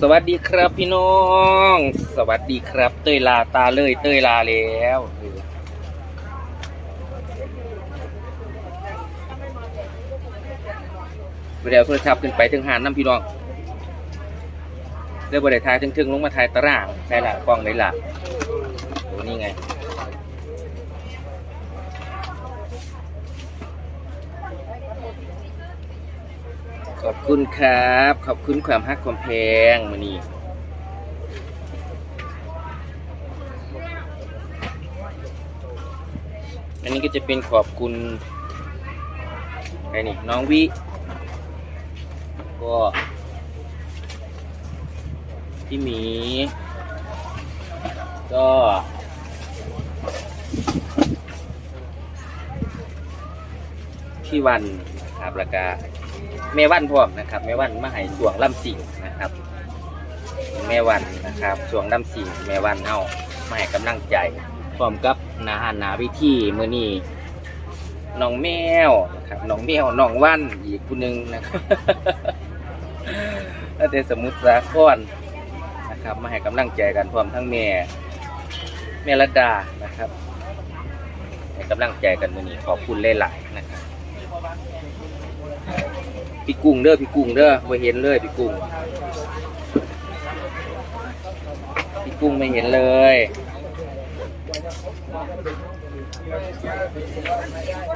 สวัสดีครับพี่น้อง สวัสดีครับ เตยลาตาเลยเตยลาแล้วเดี๋ยวโทรศัพท์ขึ้นไปถึงหานน้ำพี่น้องเดี๋ยวบริทายถึงๆลงมาถ่ายตารางได้ละกล้องได้ละโอ้นี่ไง ขอบคุณครับ ขอบคุณความฮักความแพงมานี่อันนี้ก็จะเป็นขอบคุณไอ้นี่น้องวิก็พี่หมี ก็พี่วันครับแล้วก็ แม่วันพร้อมนะครับแม่วันมาให้สวงลำสิงนะครับแม่วันนะครับสวงลำสิงแม่วันเอามาให้กำลังใจพร้อมกับนาหานาวิธีมื้อนี้น้องแมวนะครับน้องแมวน้องวันอีกผู้หนึงนะครับแล้วแต่สมุทรสาครนะครับ มาให้กำลังใจกันพร้อมทั้งแม่แม่ระดานะครับให้กำลังใจกันมื้อนี้ขอบคุณหลายๆนะครับ พี่กุ้งเด้อพี่กุ้งเด้อไม่เห็นเลยพี่กุ้งพี่กุ้งไม่เห็นเลย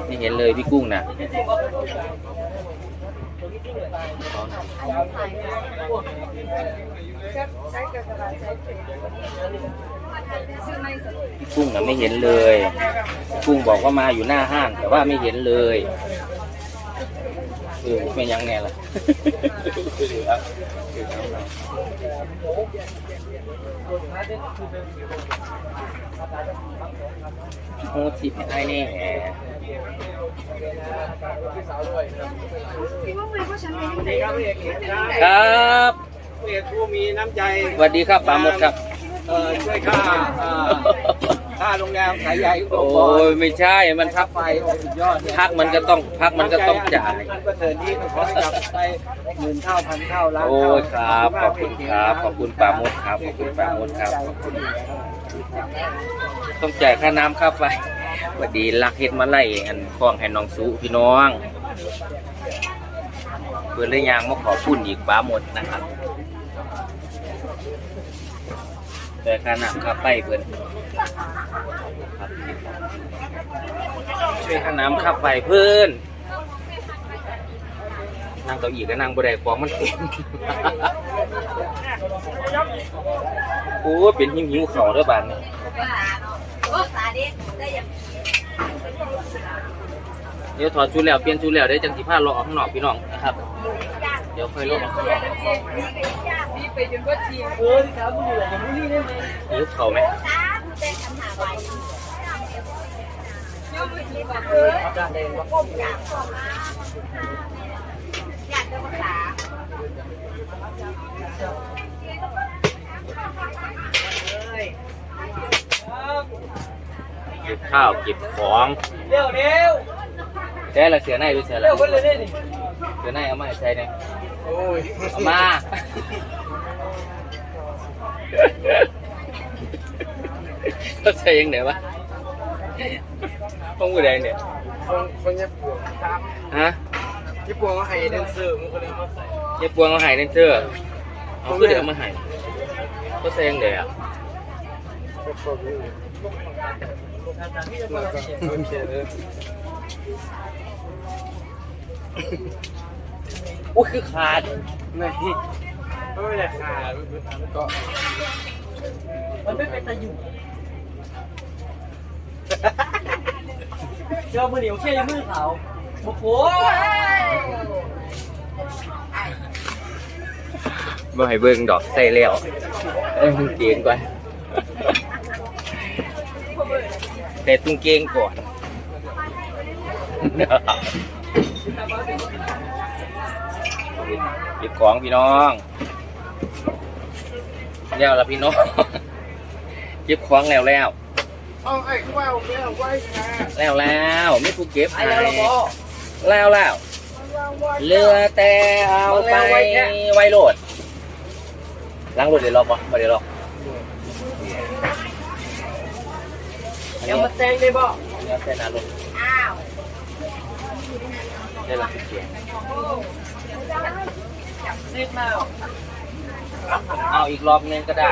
ไม่เห็นเลยพี่กุ้งนะพี่กุ้งนะไม่เห็นเลย กุ้งบอกว่ามาอยู่หน้าห้างแต่ว่าไม่เห็นเลย เออไม่ยังแน่ล่ะโอ้สิบให้แน่นี่ครับพี่เอกเอกได้ครับพี่เอกผู้มีน้ำใจสวัสดีครับปราโมดครับ เอ่อช่วยค่าเอ่อค่าโรงแรมขายใหญ่โอ้ยไม่ใช่มันพักไฟโอ้สุดยอดเนี่ยพักมันก็ต้องพักมันก็ต้องจ่ายมันประเสริฐนี้ขอให้กลับไปหมื่นเท่าพันเท่าล้านโอ้เท่ายครับขอบคุณครับขอบคุณปราโมดครับขอบคุณปราโมดครับขอบคุณ ต้องจ่ายค่าน้ำค่าไฟสวัสดีลักเฮ็ดมาไล่อันคล้องให้น้องสูพี่น้องเพื่อนเลยยางมาขอพุ่นอีกบ้าหมดนะครับ แต่ค่าน้ำค่าไฟเพื่นครับช่วยค่าน้ำค่าไฟเพื่นนั่งเก้าอี้ก็นั่งบไดของมันเต็มโอ้เป็นหิวหิวเข่าเด้อบานนี่โอ้สาดิได้ยังเดี๋ยวถอดชุดแล้วเปลี่ยนชุดแล้วเดี๋ยวจังสิพาเลาะออกข้างนอกพี่น้องนะครับ เดี๋ยวค่อยเลาะออกข้างนอกนี่ไปจนว่าทีมเออที่ครับผู้อยู่อย่างนี้ได้ไหมหิวเขาไหมสามเป็นคำถามไว้ย่อมไม่คิดว่าเออการเดินว่าก้มกราบขอมาอยากจะภาษาเก็บข้าวเก็บของเร็วเร็วแต่ละเสือในไปเสือเร็ละเลยนี่เสือในเอามาให้ใส่เนี่ย มา เขาใส่ยังไงวะห้องกูแดงเนี่ยคนคนญี่ปุ่นครับฮะญี่ปุ่นเขาให้แดนเซอร์มันก็เลยมาใส่เย็บปวงเอาใหายเดนเซอร์เอาคือเดี๋ยวเอามาใหายเขาใส่ยังไงอะแล้วก็โอเคเลย อุ้ยคือขาดไม่ไม่ได้ขาดก็มันไม่เป็นตะอยู่เจ้ามือเหนียวเชี่ยมือขาโอ้โหบ่ให้เบิ่งดอกใส่แล้วเอ้ยตุ้งเกงก่อนแต่ตุ้งเกงก่อน เก็บของพี่น้องแล้วละพี่น้องเก็บของแล้วแล้วเอาไอ้ข้าวแก้วไว้นะแล้วแล้วไม่ถูกเก็บไอ้ให้แล้วก็แล้วแล้วเหลือแต่เอาไปไว้โหลดล้างรถเดี๋ยวรอกบ่บ่เดี๋ยวรอกอันเดี๋ยวนี้มาแซงได้บ่เดี๋ยวใส่หน้ารถอ้าวได้ละเสียงซีดมา เอาอีกรอบนึงก็ได้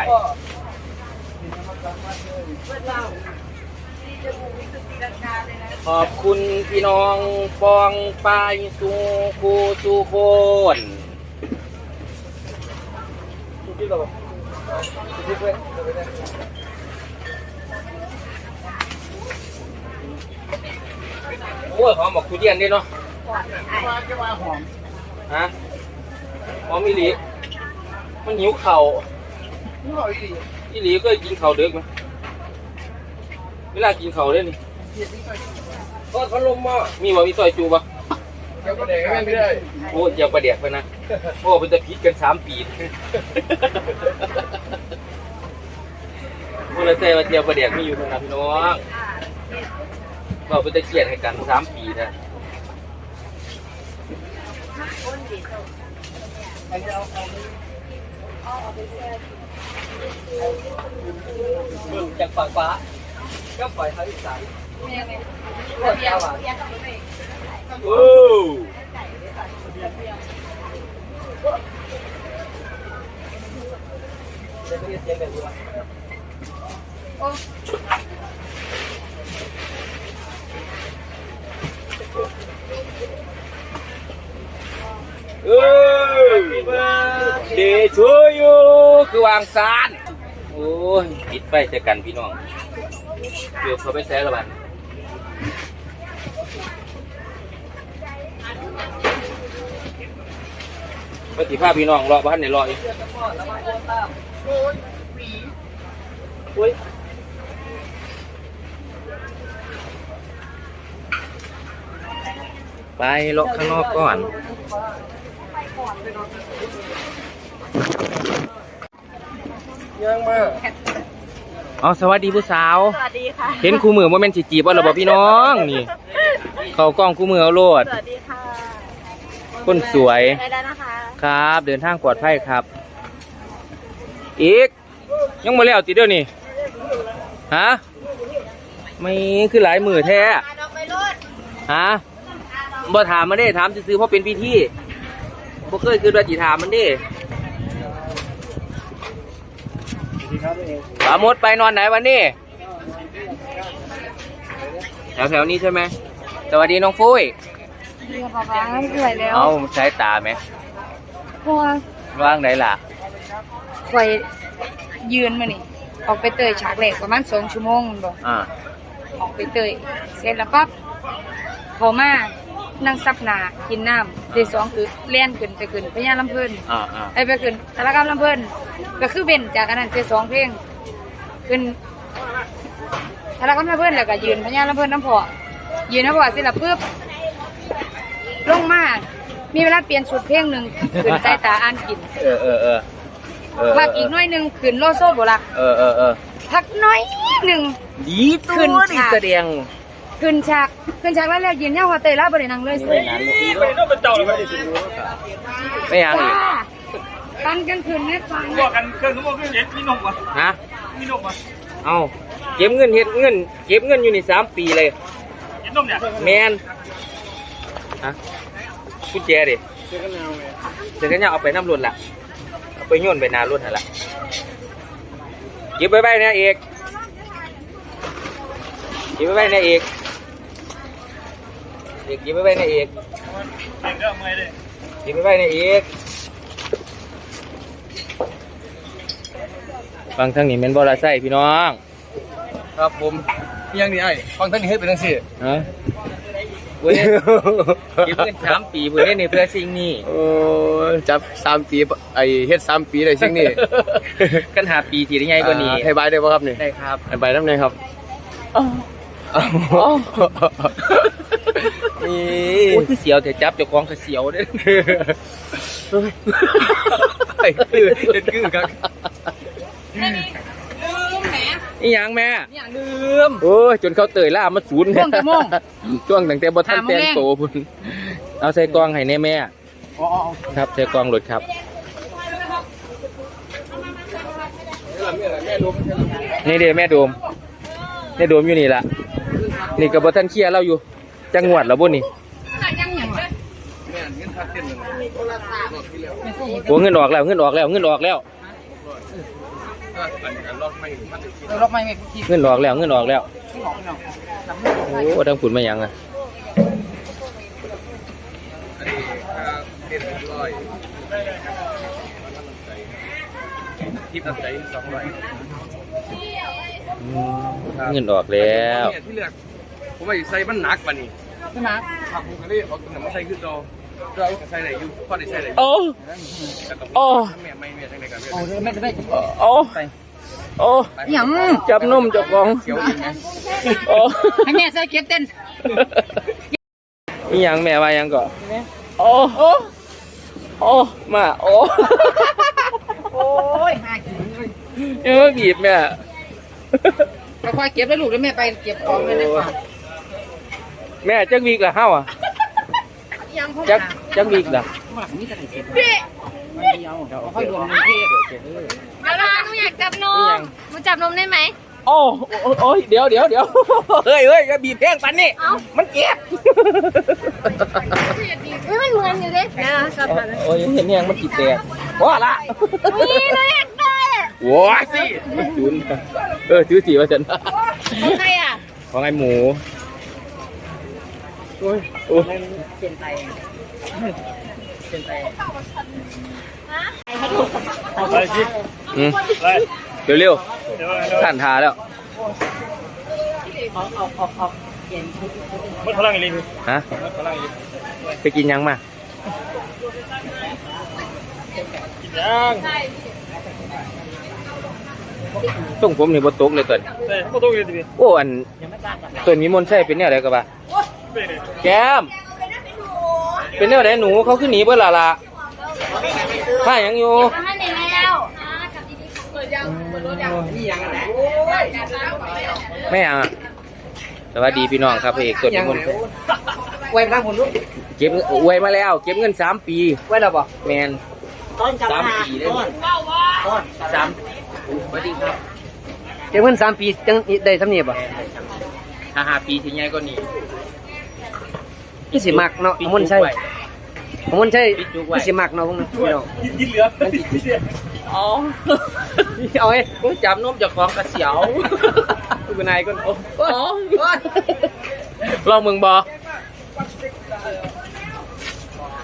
ขอบคุณพี่น้องปองปายสูคูสูโคนที่เราที่เพื่อโอ้ยหอมบอกทุเรียนด้วยเนาะหอมฮะ อมอีหลีมันหิวเข่าวนี่หอมดีอีหลีก็กินเข่าวเด็กไหมเวลากินเข่าวเด้นี่ก็พัดลมมามีบ่มีซอยจูบ่เดี๋ยวก็เด็กไม่ได้โอ้ยอย่าประเดียกไปนะโอ้เป็นจะพิษกันสามปีพูดแล้วใจว่าเจียวประเดียกมีอยู่คนนะพี่น้องเราเป็นตะเกียดให้กันสามปีนะ จากฝั่งฟ้าก็ปล่อยเขาอีสานเดียวเดียวโอ้เดี๋ยวเรียกเสียงแบบ เอ้ยเดช่วยอยู่คือวางซาน โอ้ยปิดไฟเจอกันพี่น้องเดี๋ยวเขาไปแซ่ละบันปฏิภาพพี่น้องรอบ้านในรออยู่เพื่อนตะก้อนแล้วมาโอนตามอุ้ยไปเลาะข้างนอกก่อน ยังมาอ๋อสวัสดีผู้สาว สวัสดีค่ะ เห็นคู่มือว่าแม่นสิจีบว่าระบบพี่น้องนี่ เขากล้องคู่มือเอาโลด สวัสดีค่ะคนสวยได้แล้วนะคะครับ เดินทางปลอดภัยครับ อีก ยังมาแล้วติดเดียวนี่ฮะไม่คือหลายมือแท้มาดอกไปรถฮะบ่ถามมันได้ถามซื้อๆเพราะเป็นพิธี บ่เคยคือว่าจิถามมันดิปราโมดไปนอนไหนวันนี้แถวแถวๆนี้ใช่ไหมสวัสดีน้องฟุ้ยเรียกป๊าป๊าสวยแล้วเอาใช้ตาไหมเพราะว่าว่างไหนล่ะคอยยืนมานี่ออกไปเตยฉากแรกประมาณสองชั่วโมงมันบอกอ่าออกไปเตยเสร็จแล้วปั๊บเขามา นั่งซับหนากินน้ำเดยวสองคือเล่นขึ้นไปขึ้นพญาลำเพิ่นอ่าอ่าไอไปขึ้นสารกรรมลำเพิ่นก็คือเว้นจากอันนั้นเจสองเพลงขึ้นสารกรรมลำเพิ่นแล้วก็ยืนพญาลำเพิ่นน้ำพอยืนน้ำพอเสร็จแล้วปุ๊บลงมามีเวลาเปลี่ยนชุดเพลงหนึ่งขึ้นใต้ตาอ่านกินเออเออเออเออพักอีกหน้อยหนึ่งขึ้นโลโซโบลักเออเออเออพักน้อยหนึ่งดีตัขึ้นวนี่ฉากแสดง ขึ้นฉากขึ้นฉากแล้วแล้วยืนเย้าว่าเตยล่าบรินังเลยสิไปงานไปต้องเป็นเจ้าเลยไปยังอีกว้าปันกันขึ้นเนี่ยฟังบอกกันเครื่องทั้งหมดเครื่องเล็กมีนมวะฮะมีนมวะเอาเก็บเงินเฮ็ดเงิน เก็บเงินอยู่นี่สามปีเลยเห็นนมเนี่ยแมนฮะกุญแจดิเสร็จแล้วเนี่ยเอาไปน้ำรถละเอาไปโยนไปนารถนั่นละเก็บไว้ไว้นะเอกเก็บไว้ไว้นะเอกเอกเก็บไว้ไว้นะเอกเด็กก็เมื่อยเลยเก็บไว้ไว้นะเอกฟังทางนี้แม่นบอลาไส้พี่น้องครับผมยังนี่ไอ้ฟังท่านนี่ให้เป็นจังซี่ฮะเว้ยเก็บเงินสามปีเพื่อนี่เพื่อสิ่งนี้โอ้จับสามปีไอ้เฮ็ดสามปีได้สิ่งนี้กันหาปีที่ได้ไงกว่านี้ให้บายได้ป่ะครับนี่ได้ครับให้บายน้ำหน่อยครับนี่ โอ้ยคือเสียวแต่จับเจ้าของก็เสียวเด้อไอ้คือเด็ดคือครับอีหยังแม่อย่างลืมโอ้ยจนเขาเตยล่ามาศูนย์ช่วงกี่โมงช่วงตั้งแต่บทันห้าโมงแต่งโตพุ่นเอาใส่กล่องให้แน่แม่ครับใส่กล่องรถครับนี่เด้แม่โดมแม่โดมอยู่นี่ล่ะนี่ก็บ่ทันเคลียร์เราอยู่ จังหวัดแล้วบ่นี่โอ้เงินออกแล้วเงินออกแล้วเงินออกแล้วล็อกไม่ไม่ทีเงินออกแล้วเงินออกแล้วโอ้ดังฝุ่นมาหยังอะทิปน้ำใจสองร้อยอืมเงินออกแล้วเนี่ยที่เลือกผมว่าใส่มันหนักป่ะนี่ ใช่ไหมผักผมก็เลยเอาตัวนั้นมาใส่คือโตเราใส่ไหนอยู่พอได้ใส่ไหนโอ้แล้วก็โอ้แม่ไม่แม่ทั้งในการโอ้ไม่ไม่โอ้โอ้หยังจับนมจับของเกี่ยวเองไหมโอ้ให้แม่ใส่เก็บเต้นนี่ยังแม่ว่ายังก่อนโอ้โอ้โอ้มาโอ้โอ้ยหากินยังไม่บีบแม่ค่อยๆเก็บแล้วลูกแล้วแม่ไปเก็บของเลยดีกว่า แม่จักวีกละเฮาอะยังเขาจักจักวีกละว่ามีแต่ไหนเสร็จไม่เดียวค่อยรวมเงินที่เอาล่ะหนูอยากจับนนี่ยัมงหนูจับนมได้ไหมโอ้โอ้โอ้ยเดี๋ยวเดี๋ยวเดี๋ยวเฮ้ยเฮ้ยอย่าบีบแพงปันนี่เอ้ามันเจ็บเฮ้ยมันเหมือนอยู่ดิเดี๋ยวจับกันโอ้ยเห็นยังมันจิตแตกว่าละนี่หนูอยากได้อะว้าสิจุนเออถือสีว่าฉันของใครอะของไอ้หมู โอ้ยโอ้ยเปลี่ยนไปเปลี่ยนไปอืมเร็วเร็วๆท่านทาแล้วเอาเอาเอาเอาเปลี่ยนมันพลังอะไรฮะพลังอะไรไปกินยังมายังส่งผมนี่บนโต๊ะเลยตัวนี้ใช่ก็ต้องยืนดีโอ้อันตัวนี้มนต์ใช่เป็นแนวไหนกันปะเป็น แก้ม เป็นแนวไหนหนูเขาขึ้นหนีเบื่อละละข้ายังอยู่มาให้หนูแล้วนี่ยังไงไม่เอาอะสวัสดีพี่น้องครับพระเอกตัวนี้มนต์ไว้ทางคนลูกเก็บอวยมาแล้ว เก็บเงินสามปีไว้แล้วบ่แมนสามปีเลยสามสวัสดีครับเก็บเงินสามปีจังได้สำเนียบบ่ห้าห้าปีถึงไงก็หนี พี่สิมักเนาะปิดมนใช่จุกไว้มนใช่ปิดจุกไว้พี่สิมักเนาะพวกนั้นพี่น้องยินเหลือมันติดเสียอ๋อเอาไอ้กูจำนมจากของกระเสียวกูเป็นนายก็โอ้อ๋อลองมึงบอ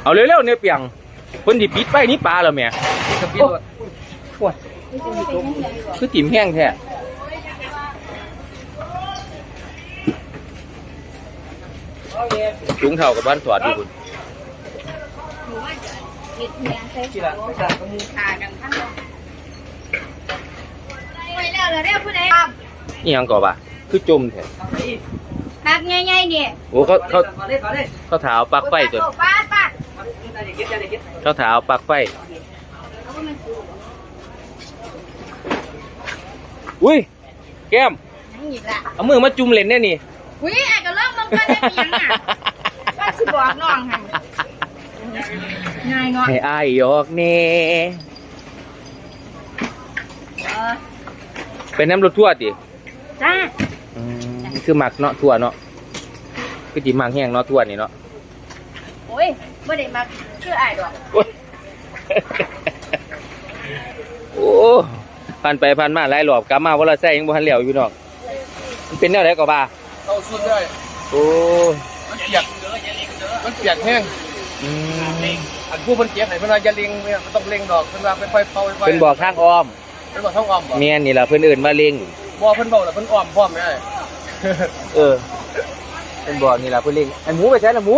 เอาเร็วๆเนี่ยเปียงคนที่ปิดไปนี่ปลาเหรอแม่กระปิดรถปวดคือติ่มแห้งแท้ จุงเท่ากับบ้านสวดดูคุณที่ละไม่ใช่ก็มูไปแล้วเหรอเนี่ยผู้ใดนี่ยังก่อปะคือจมแท้นักง่ายๆเนี่ยโอ้เขาเขาขอเล่นขอเล่นเขาถาเอาปลักไฟตัวป้าป้าอย่าเก็บอย่าเก็บเขาถาเอาปลักไฟอุ้ยแก้มนั่งหยิบละเอามือมาจุ่มเล่นแน่นี่ อุ้ยไอ้ก็เริ่มลงกันได้ยังอะป้าสิบอกน้องให้ง่ายเนาะให้อายหยอกเน่เป็นน้ำรถทั่วดิจ้าอืมคือหมักเนาะทั่วเนาะคือดีมักแห้งเนาะทั่วนี่เนาะโอ้ยไม่ได้มาคือไอ้ดอกโอ้ยโอ้ผ่านไปผ่านมาหลายรอบกลับมาว่าเราใส่ยังบ่ทันแล้วอยู่เนาะมันเป็นแนวไหนก็บ่า เข้าสุดด้วยโอ้มันเปียกมันเปียกแห้งอืมอันผู้คนเจ็บไหนเพิ่นว่าจะเล็งเนี่ยมันต้องเล็งดอกเพิ่นว่าไปไฟเผาไปไฟเป็นบอกทางอ้อมเพิ่นบอกท้องอ้อมบ่เมียนนี่ล่ะเพิ่นเอื่นว่าเล็งบ่เพิ่นบอกแล้วเพิ่นอ้อมพร้อมแม่เออเป็นบอกนี่ล่ะเพิ่นเล็งไอ้หมูไปใช้ละหมู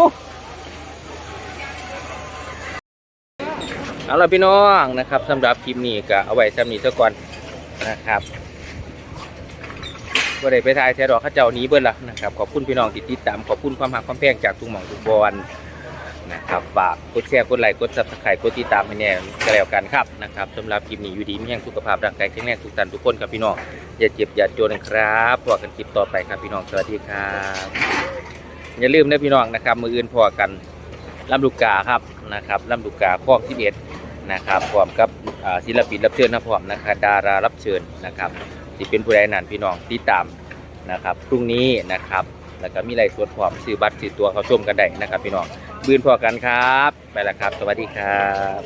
เอาล่ะพี่น้องนะครับสำหรับคลิปนี้ก็เอาไว้สำนี้ซะก่อนนะครับ บ่ได้ไปทายแท้ดอกเข้าเจ้าหนี้เบิ่นละนะครับขอบคุณพี่น้องที่ติดตามขอบคุณความหักความแพงจากทุกหม่องทุกบอลนะครับฝากกดแชร์กดไลค์กด Subscribe กดติดตามให้แน่ก็แล้วกันครับนะครับสำหรับคลิปนี้อยู่ดีมีแห่งสุขภาพร่างกายแข็งแรงทุกท่านทุกคนครับพี่น้องอย่าเจ็บอย่าจนนะครับพอกันคลิปต่อไปครับพี่น้องสวัสดีครับอย่าลืมนะพี่น้องนะครับมืออื่นพอกันลำลูกกาครับนะครับลำลูกกาคลอง11นะครับพร้อมกับศิลปินรับเชิญนะพร้อมนะครับดารารับเชิญนะครับ ที่เป็นผู้ใดนั่นพี่น้องติดตามนะครับพรุ่งนี้นะครับ แล้วก็มีไลฟ์สดพร้อมซื้อบัตรซื้อตัวเขาชมกันได้นะครับ พี่น้องบืนพอกันครับ ไปแล้วครับ สวัสดีครับ